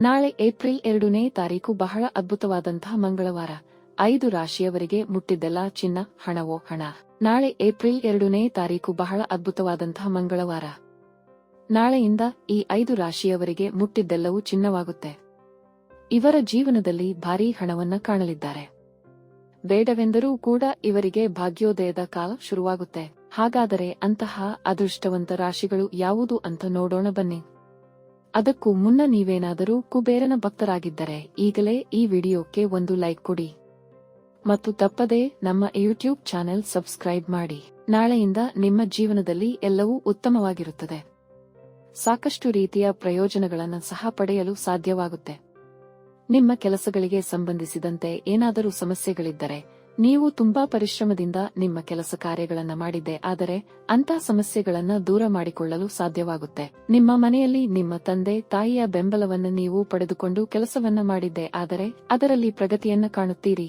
ನಾಳೆ ಏಪ್ರಿಲ್ ಎರಡನೇ ತಾರೀಕು ಬಹಳ ಅದ್ಭುತವಾದಂತಹ ಮಂಗಳವಾರ. ಐದು ರಾಶಿಯವರಿಗೆ ಮುಟ್ಟಿದ್ದೆಲ್ಲ ಚಿನ್ನ, ಹಣವೋ ಹಣ. ನಾಳೆ ಏಪ್ರಿಲ್ ಎರಡನೇ ತಾರೀಕು ಬಹಳ ಅದ್ಭುತವಾದಂತಹ ಮಂಗಳವಾರ. ನಾಳೆಯಿಂದ ಈ ಐದು ರಾಶಿಯವರಿಗೆ ಮುಟ್ಟಿದ್ದೆಲ್ಲವೂ ಚಿನ್ನವಾಗುತ್ತೆ. ಇವರ ಜೀವನದಲ್ಲಿ ಭಾರೀ ಹಣವನ್ನ ಕಾಣಲಿದ್ದಾರೆ. ಬೇಡವೆಂದರೂ ಕೂಡ ಇವರಿಗೆ ಭಾಗ್ಯೋದಯದ ಕಾಲ ಶುರುವಾಗುತ್ತೆ. ಹಾಗಾದರೆ ಅಂತಹ ಅದೃಷ್ಟವಂತ ರಾಶಿಗಳು ಯಾವುದು ಅಂತ ನೋಡೋಣ ಬನ್ನಿ. ಅದಕ್ಕೂ ಮುನ್ನ ನೀವೇನಾದರೂ ಕುಬೇರನ ಭಕ್ತರಾಗಿದ್ದರೆ ಈಗಲೇ ಈ ವಿಡಿಯೋಕ್ಕೆ ಒಂದು ಲೈಕ್ ಕೊಡಿ. ಮತ್ತು ತಪ್ಪದೇ ನಮ್ಮ ಯೂಟ್ಯೂಬ್ ಚಾನೆಲ್ ಸಬ್ಸ್ಕ್ರೈಬ್ ಮಾಡಿ. ನಾಳೆಯಿಂದ ನಿಮ್ಮ ಜೀವನದಲ್ಲಿ ಎಲ್ಲವೂ ಉತ್ತಮವಾಗಿರುತ್ತದೆ. ಸಾಕಷ್ಟು ರೀತಿಯ ಪ್ರಯೋಜನಗಳನ್ನು ಸಹ ಪಡೆಯಲು ಸಾಧ್ಯವಾಗುತ್ತೆ. ನಿಮ್ಮ ಕೆಲಸಗಳಿಗೆ ಸಂಬಂಧಿಸಿದಂತೆ ಏನಾದರೂ ಸಮಸ್ಯೆಗಳಿದ್ದರೆ ನೀವು ತುಂಬಾ ಪರಿಶ್ರಮದಿಂದ ನಿಮ್ಮ ಕೆಲಸ ಕಾರ್ಯಗಳನ್ನು ಮಾಡಿದ್ದೆ, ಆದರೆ ಅಂತ ಸಮಸ್ಯೆಗಳನ್ನು ದೂರ ಮಾಡಿಕೊಳ್ಳಲು ಸಾಧ್ಯವಾಗುತ್ತೆ. ನಿಮ್ಮ ಮನೆಯಲ್ಲಿ ನಿಮ್ಮ ತಂದೆ, ತಾಯಿಯ ಬೆಂಬಲವನ್ನು ನೀವು ಪಡೆದುಕೊಂಡು ಕೆಲಸವನ್ನ ಮಾಡಿದ್ದೆ, ಆದರೆ ಅದರಲ್ಲಿ ಪ್ರಗತಿಯನ್ನ ಕಾಣುತ್ತೀರಿ.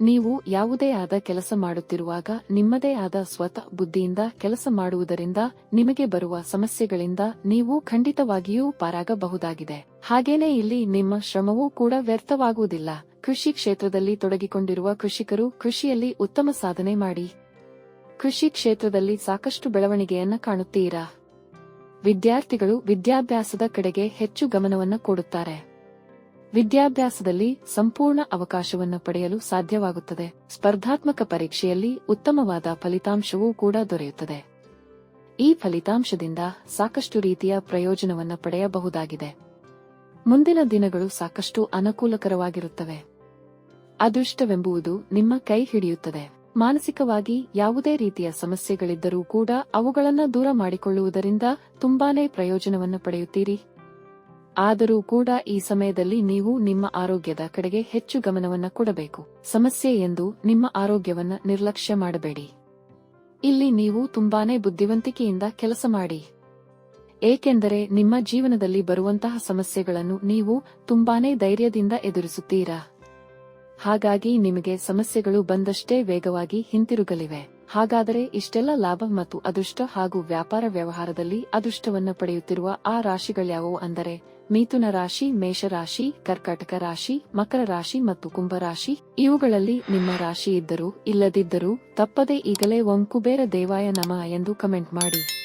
ನೀವು ಯಾವುದೇ ಆದ ಕೆಲಸ ಮಾಡುತ್ತಿರುವಾಗ ನಿಮ್ಮದೇ ಆದ ಸ್ವತ ಬುದ್ಧಿಯಿಂದ ಕೆಲಸ ಮಾಡುವುದರಿಂದ ನಿಮಗೆ ಬರುವ ಸಮಸ್ಯೆಗಳಿಂದ ನೀವು ಖಂಡಿತವಾಗಿಯೂ ಪಾರಾಗಬಹುದಾಗಿದೆ. ಹಾಗೇನೇ ಇಲ್ಲಿ ನಿಮ್ಮ ಶ್ರಮವೂ ಕೂಡ ವ್ಯರ್ಥವಾಗುವುದಿಲ್ಲ. ಕೃಷಿ ಕ್ಷೇತ್ರದಲ್ಲಿ ತೊಡಗಿಕೊಂಡಿರುವ ಕೃಷಿಕರು ಕೃಷಿಯಲ್ಲಿ ಉತ್ತಮ ಸಾಧನೆ ಮಾಡಿ. ಕೃಷಿ ಕ್ಷೇತ್ರದಲ್ಲಿ ಸಾಕಷ್ಟು ಬೆಳವಣಿಗೆಯನ್ನ ಕಾಣುತ್ತೀರಾ? ವಿದ್ಯಾರ್ಥಿಗಳು ವಿದ್ಯಾಭ್ಯಾಸದ ಕಡೆಗೆ ಹೆಚ್ಚು ಗಮನವನ್ನು ಕೊಡುತ್ತಾರೆ. ವಿದ್ಯಾಭ್ಯಾಸದಲ್ಲಿ ಸಂಪೂರ್ಣ ಅವಕಾಶವನ್ನು ಪಡೆಯಲು ಸಾಧ್ಯವಾಗುತ್ತದೆ. ಸ್ಪರ್ಧಾತ್ಮಕ ಪರೀಕ್ಷೆಯಲ್ಲಿ ಉತ್ತಮವಾದ ಫಲಿತಾಂಶವೂ ಕೂಡ ದೊರೆಯುತ್ತದೆ. ಈ ಫಲಿತಾಂಶದಿಂದ ಸಾಕಷ್ಟು ರೀತಿಯ ಪ್ರಯೋಜನವನ್ನು ಪಡೆಯಬಹುದಾಗಿದೆ. ಮುಂದಿನ ದಿನಗಳು ಸಾಕಷ್ಟು ಅನುಕೂಲಕರವಾಗಿರುತ್ತವೆ. ಅದೃಷ್ಟವೆಂಬುವುದು ನಿಮ್ಮ ಕೈ ಹಿಡಿಯುತ್ತದೆ. ಮಾನಸಿಕವಾಗಿ ಯಾವುದೇ ರೀತಿಯ ಸಮಸ್ಯೆಗಳಿದ್ದರೂ ಕೂಡ ಅವುಗಳನ್ನು ದೂರ ಮಾಡಿಕೊಳ್ಳುವುದರಿಂದ ತುಂಬಾನೇ ಪ್ರಯೋಜನವನ್ನು ಪಡೆಯುತ್ತೀರಿ. ಆದರೂ ಕೂಡ ಈ ಸಮಯದಲ್ಲಿ ನೀವು ನಿಮ್ಮ ಆರೋಗ್ಯದ ಕಡೆಗೆ ಹೆಚ್ಚು ಗಮನವನ್ನ ಕೊಡಬೇಕು. ಸಮಸ್ಯೆ ಎಂದು ನಿಮ್ಮ ಆರೋಗ್ಯವನ್ನ ನಿರ್ಲಕ್ಷ್ಯ ಮಾಡಬೇಡಿ. ಇಲ್ಲಿ ನೀವು ತುಂಬಾನೇ ಬುದ್ಧಿವಂತಿಕೆಯಿಂದ ಕೆಲಸ ಮಾಡಿ. ಏಕೆಂದರೆ ನಿಮ್ಮ ಜೀವನದಲ್ಲಿ ಬರುವಂತಹ ಸಮಸ್ಯೆಗಳನ್ನು ನೀವು ತುಂಬಾನೇ ಧೈರ್ಯದಿಂದ ಎದುರಿಸುತ್ತೀರಾ? ಹಾಗಾಗಿ ನಿಮಗೆ ಸಮಸ್ಯೆಗಳು ಬಂದಷ್ಟೇ ವೇಗವಾಗಿ ಹಿಂತಿರುಗಲಿವೆ. ಹಾಗಾದರೆ ಇಷ್ಟೆಲ್ಲ ಲಾಭ ಮತ್ತು ಅದೃಷ್ಟ ಹಾಗೂ ವ್ಯಾಪಾರ ವ್ಯವಹಾರದಲ್ಲಿ ಅದೃಷ್ಟವನ್ನು ಪಡೆಯುತ್ತಿರುವ ಆ ರಾಶಿಗಳ್ಯಾವುವು ಅಂದರೆ ಮಿಥುನ ರಾಶಿ ಮೇಷರಾಶಿ ಕರ್ಕಾಟಕ ರಾಶಿ, ಮಕರ ರಾಶಿ ಮತ್ತು ಕುಂಭರಾಶಿ ಇವುಗಳಲ್ಲಿ ನಿಮ್ಮ ರಾಶಿ ಇದ್ದರೂ ಇಲ್ಲದಿದ್ದರೂ ತಪ್ಪದೆ ಈಗಲೇ ಒಂಕುಬೇರ ದೇವಾಯ ನಮ ಎಂದು ಕಮೆಂಟ್ ಮಾಡಿ.